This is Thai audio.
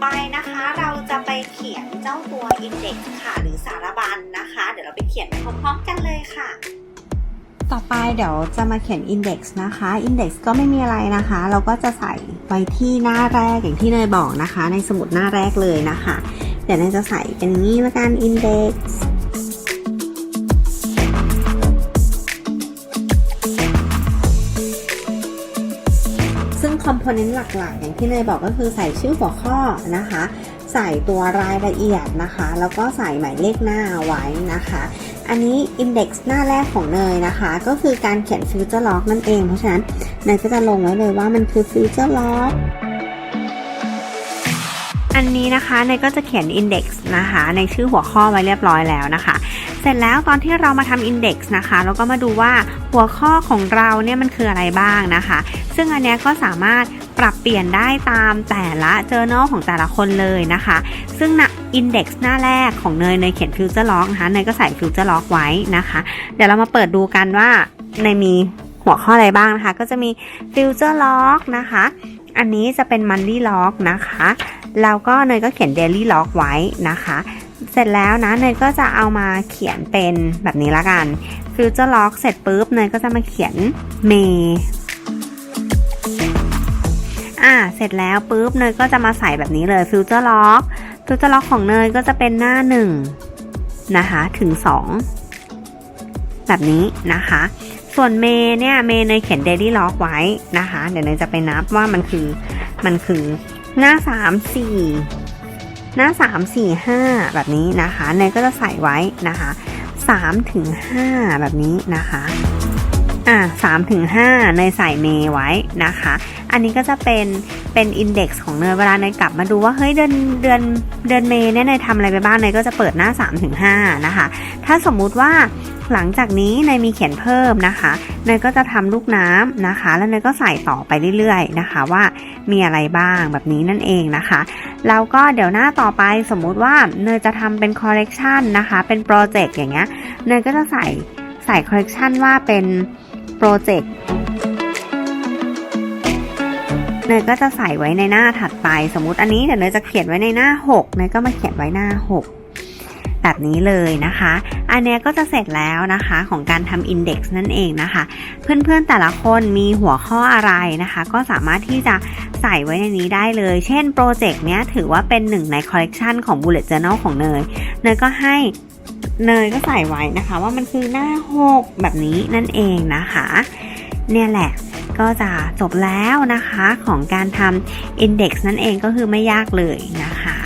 ไปนะคะ เราจะไปเขียนเจ้าตัวอินเด็กซ์ค่ะ หรือสารบัญนนะคะ เดี๋ยวเราไปเขียนพร้อมๆกันเลยค่ะ ต่อไปเดี๋ยวจะมาเขียน Index นะคะ Index ก็ไม่มีอะไรนะคะ เราก็จะใส่ไว้ที่หน้าแรกอย่างที่เนยบอกนะคะ ในสมุดหน้าแรกเลยนะคะ เดี๋ยวเนยจะใส่เป็นนี้ละกัน Index อมโพเนนต์หลักๆ อย่างที่เนยบอกก็คือใส่ชื่อหัวข้อนะคะ ใส่ตัวรายละเอียดนะคะ แล้วก็ใส่หมายเลขหน้าไว้นะคะ อันนี้ Index หน้าแรกของเนยนะคะ ก็คือการเขียน Future Log นั่นเอง เพราะฉะนั้นเนยก็จะลงไว้เลยว่ามันคือ Future Log อันนี้นะคะเนยก็จะเขียน Index นะคะ ในชื่อหัวข้อไว้เรียบร้อยแล้วนะคะ เสร็จแล้วตอนที่เรามาทำ Index นะคะ เราก็มาดูว่าหัวข้อของเราเนี่ยมันคืออะไรบ้างนะคะ ซึ่งอันนี้ก็สามารถปรับเปลี่ยนได้ตามแต่ละ journal ของแต่ละคนเลยนะคะ ซึ่งนะ index หน้าแรกของเนยเนยเขียน future log นะคะเนยก็ใส่ future log ไว้นะคะ เดี๋ยวเรามาเปิดดูกันว่าในยมีหัวข้ออะไรบ้างนะคะ ก็จะมี future log นะคะ อันนี้จะเป็น monthly log นะคะ แล้วก็เนยก็เขียน daily log ไว้นะคะ เสร็จแล้วนะเนยก็จะเอามาเขียนเป็นแบบนี้ละกัน future log เสร็จปุ๊บเนยก็จะมาเขียน May อ่าเสร็จแล้วปุ๊บเนยก็จะมาใส่แบบนี้เลย future log future log ของเนยก็จะเป็นหน้าหนึ่งนะคะ ถึง 2 แบบนี้นะคะส่วนเมเนี่ยเมเนยเขียน daily log ไว้นะคะ เดี๋ยวเนยจะไปนับว่ามันคือมันคือ หน้า 3 4 หน้า 3 4 5 แบบนี้นะคะเนยก็จะใส่ไว้นะคะ3ถึง5แบบนี้นะคะอะ3ถึง5เนยใส่เมไว้นะคะ อันนี้ก็จะเป็นเป็นอินเด็กซ์ของเนยเวลาเนยกลับมาดูว่าเฮ้ยเดือนเดือนเดือนเมเนี่ยเนยทำอะไรไปบ้างเนยก็จะเปิดหน้า3ถึง5นะคะ ถ้าสมมุติว่าหลังจากนี้เนยมีเขียนเพิ่มนะคะเนยก็จะทำลูกน้ำนะคะ แล้วเนยก็ใส่ต่อไปเรื่อยๆนะคะว่า มีอะไรบ้างแบบนี้นั่นเองนะคะแล้วก็เดี๋ยวหน้าต่อไปสมมุติว่าเนยจะทำเป็นคอลเลกชันนะคะ เป็นโปรเจกต์อย่างเงี้ยเนยก็จะใส่ใส่คอลเลกชันว่าเป็นโปรเจกต์เนยก็จะใส่ไว้ในหน้าถัดไป สมมุติอันนี้เดี๋ยวเนยจะเขียนไว้ในหน้า6เนยก็มาเขียนไว้หน้า 6แบบนี้เลยนะคะ อันเนี้ยก็จะเสร็จแล้วนะคะของการทำอินเด็กซ์นั่นเองนะคะ เพื่อนๆแต่ละคนมีหัวข้ออะไรนะคะ ก็สามารถที่จะ ใส่ไว้ในนี้ได้เลย เช่นโปรเจกต์เนี้ยถือว่าเป็นหนึ่งในคอลเลกชันของ Bullet Journal ของเนย เนยก็ให้เนยก็ใส่ไว้นะคะ ว่ามันคือหน้า6แบบนี้นั่นเองนะคะ เนี่ยแหละก็จะจบแล้วนะคะของการทำ Index นั่นเองก็คือไม่ยากเลยนะคะ